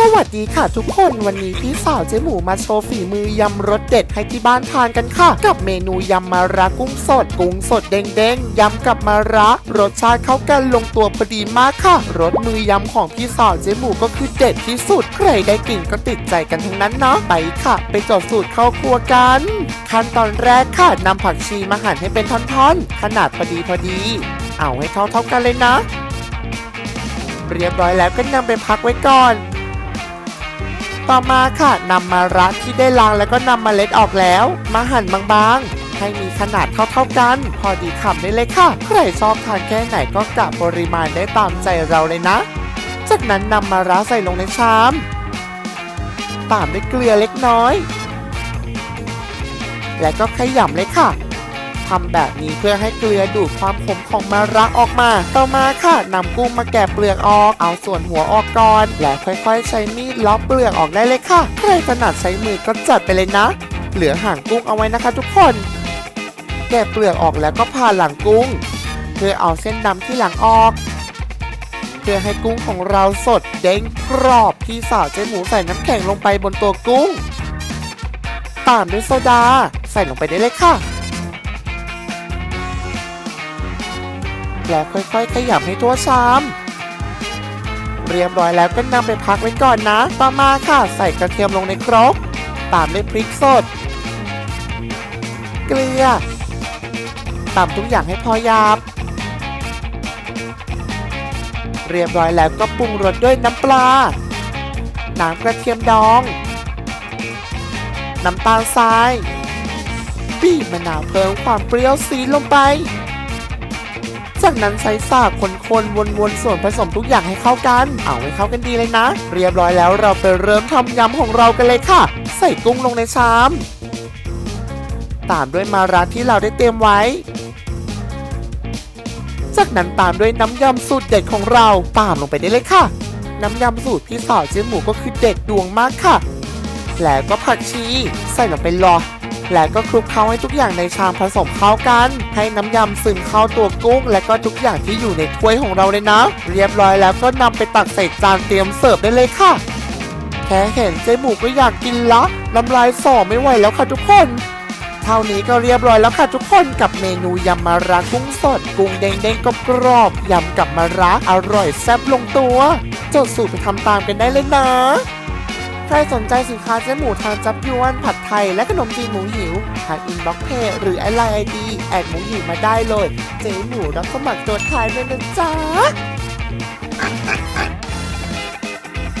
สวัสดีค่ะทุกคนวันนี้พี่สาวเจ๊หมูมาโชว์ฝีมือยำรสเด็ดให้ที่บ้านทานกันค่ะ กับเมนูยำมะระกุ้งสด กุ้งสดเด้งๆยำกับมะระรสชาติเข้ากันลงตัวพอดีมากค่ะรสมือยำของพี่สาวเจ๊หมูก็คือเด็ดที่สุด ใครได้กลิ่นก็ติดใจกันทั้งนั้นเนาะไปค่ะ ไปจดสูตรเข้าครัวกัน ขั้นตอนแรกค่ะนำผักชีมาหั่นให้เป็นท่อนๆ ขนาดพอดีพอดี เอาให้เท่ากันเลยนะ เรียบร้อยแล้วก็นำไปพักไว้ก่อน ต่อมาค่ะนำมาระที่ได้ล้างแล้วก็นำมเมล็ดออกแล้ว มาหั่นบางๆ ให้มีขนาดเท่าๆกัน พอดีคำได้เลยค่ะ ใครชอบทานแค่ไหนก็กะปริมาณได้ตามใจเราเลยนะ จากนั้นนำมาระใส่ลงในชามตามด้วยเกลือเล็กน้อย และก็ขยำเลยค่ะ ทำแบบนี้เพื่อให้เกลือดูดความขมของมะระออกมา ต่อมาค่ะนำกุ้งมาแกะเปลือกออก เอาส่วนหัวออกก่อน และค่อยๆ ใช้มีดล็อกเปลือกออกได้เลยค่ะ ใครถนัดใช้มือก็จัดไปเลยนะ เหลือหางกุ้งเอาไว้นะคะทุกคน แกะเปลือกออกแล้วก็ผ่าหลังกุ้ง เพื่อเอาเส้นดำที่หลังออกเพื่อให้กุ้งของเราสดเด้งกรอบพี่สาวเจ๊หมูใส่น้ำแข็งลงไปบนตัวกุ้ง ตามด้วยโซดา ใส่ลงไปได้เลยค่ะ แล้วค่อยๆขยำให้ทั่วชามเรียบร้อยแล้วก็นำไปพักไว้ก่อนนะ ต่อมาค่ะ ใส่กระเทียมลงในครก ตามด้วยพริกสด เกลือตำทุกอย่างให้พอหยาบ เรียบร้อยแล้วก็ปรุงรสด้วยน้ำปลา น้ำกระเทียมดอง น้ำตาลทราย บีบมะนาวเพิ่มความเปรี้ยวซีลงไป จากนั้นใช้สากคนๆวนๆส่วนผสมทุกอย่างให้เข้ากัน เอาให้เข้ากันดีเลยนะ เรียบร้อยแล้วเราไปเริ่มทำยำของเรากันเลยค่ะ ใส่กุ้งลงในชาม ตามด้วยมาราที่เราได้เตรียมไว้ จากนั้นตามด้วยน้ำยำสูตรเด็ดของเราตามลงไปได้เลยค่ะ น้ำยำสูตรพี่สาวเจ๊หมูก็คือเด็ดดวงมากค่ะ แล้วก็ผักชีใส่ลงไปรอ แล้วก็คลุกเคล้าให้ทุกอย่างในชามผสมเข้ากัน ให้น้ำยำซึมเข้าตัวกุ้ง และก็ทุกอย่างที่อยู่ในถ้วยของเราเลยนะ เรียบร้อยแล้วก็นำไปตักใส่จานเตรียมเสิร์ฟได้เลยค่ะ แค่เห็นเจ๊หมูก็อยากกินละน้ำลายสอไม่ไหวแล้วค่ะทุกคนเท่านี้ก็เรียบร้อยแล้วค่ะทุกคนกับเมนูยำมะระกุ้งสด กุ้งเด้งๆกรอบยำกับมะระอร่อยแซ่บลงตัว จดสูตรไปทำตามกันได้เลยนะ ใครสนใจสินค้าเจ๊หมูทางจับยวนผัดไทยและขนมจีนหมูหิวทางอินบ็อกเพหรือไลน์ไอดีแอดหมูหิวมาได้เลย เจ๊หมูรับสมัครตัวทายเลยนะจ๊ะ